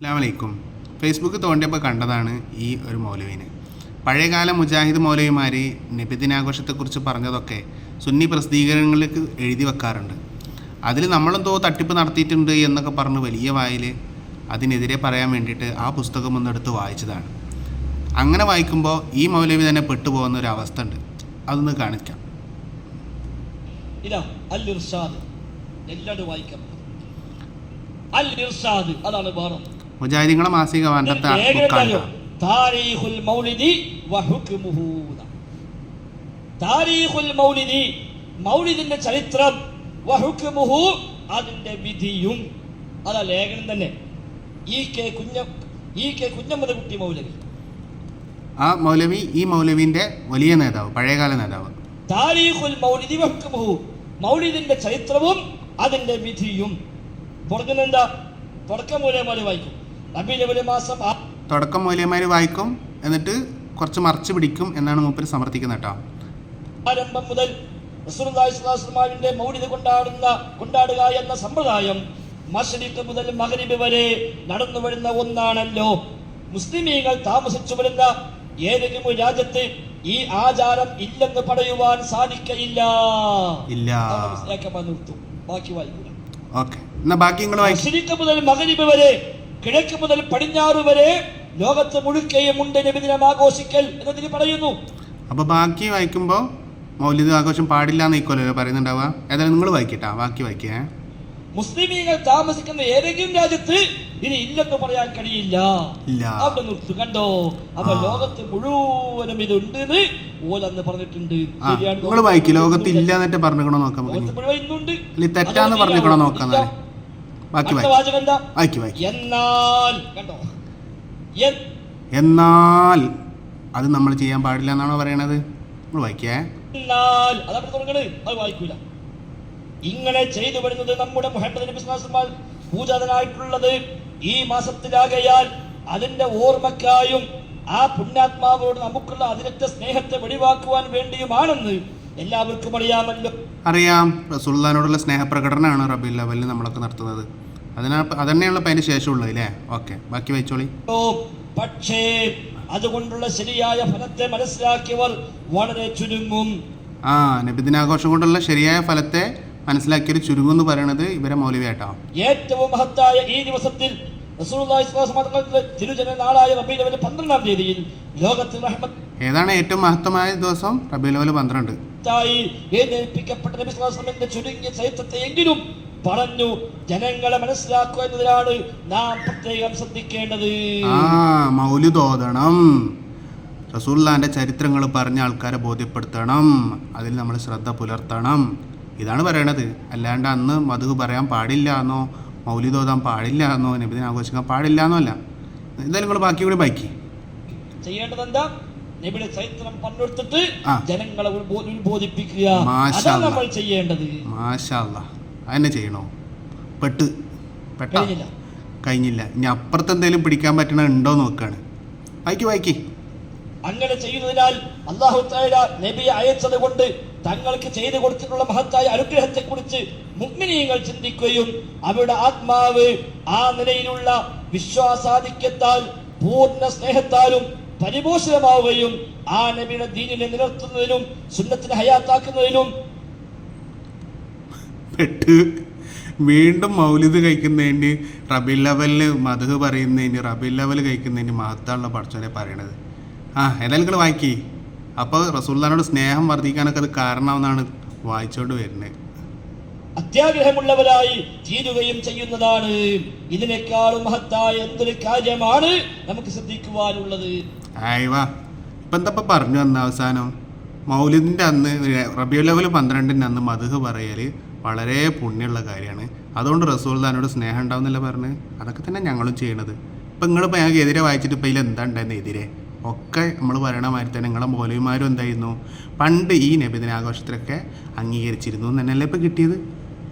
അസ്ലാമലൈക്കും Facebook തോണ്ടിയപ്പോൾ കണ്ടതാണ് ഈ ഒരു മൗലവീനെ. പഴയകാല മുജാഹിദ് മൗലവിമാർ നിബിദിനാഘോഷത്തെക്കുറിച്ച് പറഞ്ഞതൊക്കെ സുന്നി പ്രസിദ്ധീകരണങ്ങളിലേക്ക് എഴുതി വെക്കാറുണ്ട്. അതിൽ നമ്മളെന്തോ തട്ടിപ്പ് നടത്തിയിട്ടുണ്ട് എന്നൊക്കെ പറഞ്ഞ് വലിയ വായിൽ അതിനെതിരെ പറയാൻ വേണ്ടിയിട്ട് ആ പുസ്തകം ഒന്നെടുത്ത് വായിച്ചതാണ്. അങ്ങനെ വായിക്കുമ്പോൾ ഈ മൗലവി തന്നെ പെട്ടുപോകുന്ന ഒരു അവസ്ഥ ഉണ്ട്. അതൊന്ന് കാണിക്കാം. ഇതാ അൽ വായിക്കാം. അൽ അതാണ് മുജാഹിദിങ്ങളെ മാസിക വാണ്ടത്തെ ബുക്കാണ് താരീഖുൽ മൗലിദി വഹുക്മുഹു താരീഖുൽ മൗലിദി മൗലിദിന്റെ ചരിത്രം വഹുക്മുഹു അതിന്റെ വിധിയും. അതാ ലേഖനം തന്നെ. ഈ കെ കുഞ്ഞ ഈ കെ കുഞ്ഞമ്മദ് കുട്ടി മൗലവി. ആ മൗലവി ഈ മൗലവിന്റെ വലിയ നേതാവ് പഴയകാല നേതാവ്. താരീഖുൽ മൗലിദി വഹുക്മുഹു മൗലിദിന്റെ ചരിത്രവും അതിന്റെ വിധിയും. പുറത്തുനിന്ന് എന്താ? തുടക്കം മൂലമാര് വായിക്കും. തുടക്കം മൂല്യന്മാർ വായിക്കും എന്നിട്ട് കുറച്ച് മറച്ചു പിടിക്കും എന്നാണ് മൂപ്പര് സമർത്ഥിക്കുന്നത് കേട്ടോ. ആരംഭം മുതൽ റസൂലുള്ളാഹി സ്വല്ലല്ലാഹു അലൈഹി വസല്ലമയുടെ മൗലിദ് കൊണ്ടാടുന്ന കൊണ്ടാടുക എന്ന സമ്പ്രദായം മശ്രിഖ് മുതൽ മഗ്രിബ് വരെ നടന്നു വരുന്ന ഒന്നാണല്ലോ. മുസ്ലിമീങ്ങൾ താമസിച്ചു വരുന്ന ഏതെങ്കിലും രാജ്യത്ത് ഈ ആചാരം ഇല്ലെന്ന് പറയുവാൻ സാധിക്കയില്ല. ഇല്ല. മനസ്സിലാക്കാൻ നിർത്തും ബാക്കി വായിക്കുക. ഓക്കെ. എന്നാ ബാക്കി മുതൽ മഗ്രിബ് വരെ കിഴക്ക് മുതൽ പടിഞ്ഞാറ് വരെ ലോകത്ത് മുഴുക്കയും ഉണ്ട് നബിദിനം ആഘോഷിക്കൽ എന്നതിന് പറയുന്നു. അപ്പൊ ബാക്കി വായിക്കുമ്പോൾ മൗലിക ആഘോഷം പാടില്ല എന്ന് ഇക്കൊല്ലോ പറയുന്നുണ്ടാവുക. ഏതായാലും നിങ്ങൾ വായിക്കട്ടാ ബാക്കി വായിക്കേ. മുസ്ലിമീങ്ങൾ താമസിക്കുന്ന ഏതെങ്കിലും രാജ്യത്ത് ഇനി ഇല്ലെന്ന് പറയാൻ കഴിയില്ല. അവിടെ നിർത്തു കണ്ടോ? അപ്പൊ. ലോകത്ത് മുഴുവനും ഇതുണ്ട് ഓലെന്ന് പറഞ്ഞിട്ടുണ്ട്. നിങ്ങൾ വായിക്കും ലോകത്ത് ഇല്ല എന്നിട്ട് പറഞ്ഞിക്കണോ നോക്കാം തെറ്റാന്ന് പറഞ്ഞിക്കണോ നോക്കാം അടുത്ത വായിക്കും. വാചകം എന്താ? വായിക്കും വായിക്കും. എന്നാൽ കണ്ടോ? എന്നാൽ. അത് നമ്മൾ ചെയ്യാൻ പാടില്ല എന്നാണോ പറയണത്? നമ്മൾ വായിക്കേ. എന്നാൽ. അതവിടെ തുടങ്ങണ്. അത് വായിക്കൂല. ഇങ്ങനെ ചെയ്തു വരുന്നത് നമ്മുടെ മുഹമ്മദ് നബി പൂജാതനായിട്ടുള്ളത് ഈ മാസത്തിലാകയാൽ അതിന്റെ ഓർമ്മക്കായും ആ പുണ്യാത്മാവോട് നമുക്കുള്ള അതിരറ്റ സ്നേഹത്തെ വെളിവാക്കുവാൻ വേണ്ടിയുമാണെന്ന് എല്ലാവർക്കും അറിയാമല്ലോ. അറിയാം. റസൂള്ളാനോടുള്ള സ്നേഹപ്രകടനമാണ് റബി ലെവലിൽ നമ്മളൊക്കെ നടത്തുന്നത്. അതിനാ അതന്നെയുള്ള അതിന് ശേഷമുള്ളത് അല്ലേ ഓക്കെ ബാക്കി വായിച്ചോളി പക്ഷേ അതുകൊണ്ടുള്ള ശരിയായ ഫലത്തെ മനസ്സിലാക്കിയവർ വളരെ ചുരുങ്ങും. ആ നബിദിനാഘോഷം കൊണ്ടുള്ള ശരിയായ ഫലത്തെ മനസ്സിലാക്കിയൊരു ചുരുങ്ങും എന്ന് പറയുന്നത് ഇവരെ മൗലവിയാട്ടോ ഏറ്റവും മഹത്തായ ഈ ദിവസത്തിൽ തിരുജന നാളായ പന്ത്രണ്ടാം തീയതിയിൽ ലോകത്തിൽ ഏതാണ് ഏറ്റവും മഹത്വമായ ദിവസം? റബി ലെവൽ പന്ത്രണ്ട്. റഹ്മത്തായി എഴുന്നേൽപ്പിക്കപ്പെട്ട നബി സ്വല്ലല്ലാഹു അലൈഹി വസല്ലമയുടെ ചുരുങ്ങിയ ചരിത്രത്തെ എങ്കിലും പറഞ്ഞു ജനങ്ങളെ മനസ്സിലാക്കുക എന്നതിനാണ് നാം പ്രത്യേകം ശ്രദ്ധിക്കേണ്ടത്. ആ മൗലിതോദണം റസൂള്ളാന്റെ ചരിത്രങ്ങൾ പറഞ്ഞ ആൾക്കാരെ ബോധ്യപ്പെടുത്തണം. അതിൽ നമ്മൾ ശ്രദ്ധ പുലർത്തണം. ഇതാണ് പറയണത്. അല്ലാണ്ട് അന്ന് മധു പറയാൻ പാടില്ല എന്നോ മൗലിതോതാൻ പാടില്ല എന്നോ നബിദിനെ ആഘോഷിക്കാൻ പാടില്ല എന്നോ അല്ല. എന്തായാലും നിങ്ങൾ ബാക്കി കൂടി ബാക്കി ചെയ്യേണ്ടത് എന്താ? നബിയുടെ ചരിത്രം പങ്കെടുത്തിട്ട്. ജനങ്ങളെ ഉത്ബോ- ഉത്ബോധിപ്പിക്കുക അതാണ്. നമ്മൾ ചെയ്യേണ്ടത്. അതന്നെ ചെയ്യണോ? പെട്ട്. പെട്ട. കഴിഞ്ഞില്ല. ഇനി അപ്പുറത്ത് എന്തെങ്കിലും പിടിക്കാൻ പറ്റണ ഉണ്ടോ നോക്കാണ്. വായിക്കി വായിക്കി. അങ്ങനെ ചെയ്യുന്നതിനാൽ അള്ളാഹു നബിയെ അയച്ചത് കൊണ്ട് തങ്ങൾക്ക് ചെയ്തു കൊടുത്തിട്ടുള്ള മഹത്തായ അനുഗ്രഹത്തെ കുറിച്ച് മുഗ്മിനീയങ്ങൾ ചിന്തിക്കുകയും അവരുടെ ആത്മാവ് ആ നിലയിലുള്ള വിശ്വാസാധിക്യത്താൽ പൂർണ സ്നേഹത്താലും പരിപോഷിതമാവുകയും ആ നബിയുടെ ദീനിനെ നിലനിർത്തുന്നതിനും സുന്നത്തിനെ ഹയാത്താക്കുന്നതിനും വീണ്ടും മൗലിദ് കഴിക്കുന്നതിന് റബി ലെവലിൽ മധു പറയുന്നതിന് റബി ലെവൽ കഴിക്കുന്നതിന് മഹത്താണല്ലോ പഠിച്ചവരെ പറയണത്. ആ ഏതായാലും നിങ്ങൾ വായിക്കി. അപ്പോൾ റസൂല്ലാനോട് സ്നേഹം വർദ്ധിക്കാനൊക്കെ അത് കാരണമെന്നാണ് വായിച്ചുകൊണ്ട് വരുന്നത്. അത്യാഗ്രഹമുള്ളവരായി തീരുകയും ചെയ്യുന്നതാണ്. ഇതിനേക്കാളും മഹത്തായ എന്തൊരു കാര്യമാണ് നമുക്ക് ശ്രദ്ധിക്കുവാനുള്ളത്. ആയിവാ ഇപ്പം എന്താ ഇപ്പം പറഞ്ഞു വന്ന അവസാനം? മൗലിദിന്റെ അന്ന് റബിയു ലെവൽ പന്ത്രണ്ടിന്റെ അന്ന് മധുഹ് പറയൽ വളരെ പുണ്യമുള്ള കാര്യമാണ്. അതുകൊണ്ട് റസൂൽ താനോട് സ്നേഹം ഉണ്ടാവുന്നില്ല പറഞ്ഞ്. അതൊക്കെ തന്നെ ഞങ്ങളും ചെയ്യണത്. ഇപ്പം നിങ്ങളിപ്പോൾ ഞങ്ങൾക്ക് എതിരെ വായിച്ചിട്ട് ഇപ്പം ഇതിൽ എന്താ എതിരെ? ഒക്കെ നമ്മൾ പറയണ മാതിരി തന്നെ നിങ്ങളെ മൗലവിമാരും എന്തായിരുന്നു? പണ്ട് ഈ നബിദിനാഘോഷത്തിലൊക്കെ അംഗീകരിച്ചിരുന്നു എന്ന് തന്നെയല്ലേ ഇപ്പം കിട്ടിയത്?